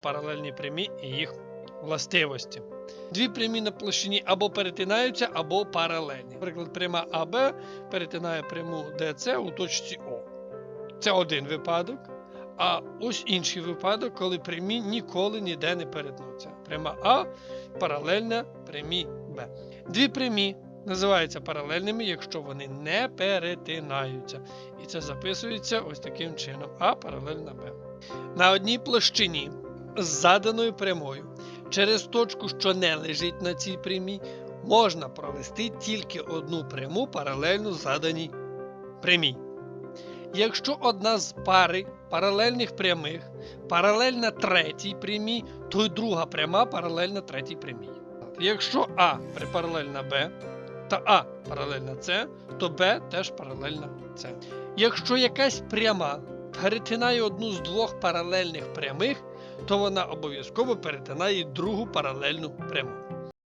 паралельні прямі і їх властивості. Дві прямі на площині або перетинаються, або паралельні. Наприклад, пряма АБ перетинає пряму ДЦ у точці О. Це один випадок. А ось інший випадок, коли прямі ніколи ніде не перетнуться. Пряма А паралельна прямі Б. Дві прямі називаються паралельними, якщо вони не перетинаються. І це записується ось таким чином: А паралельна Б. На одній площині з заданою прямою через точку, що не лежить на цій прямій, можна провести тільки одну пряму паралельну заданій прямій. Якщо одна з пари паралельних прямих паралельна третій прямій, то й друга пряма паралельна третій прямій. Якщо А паралельна Б та А паралельна С, то Б теж паралельна С. Якщо якась пряма перетинає одну з двох паралельних прямих, то вона обов'язково перетинає другу паралельну пряму.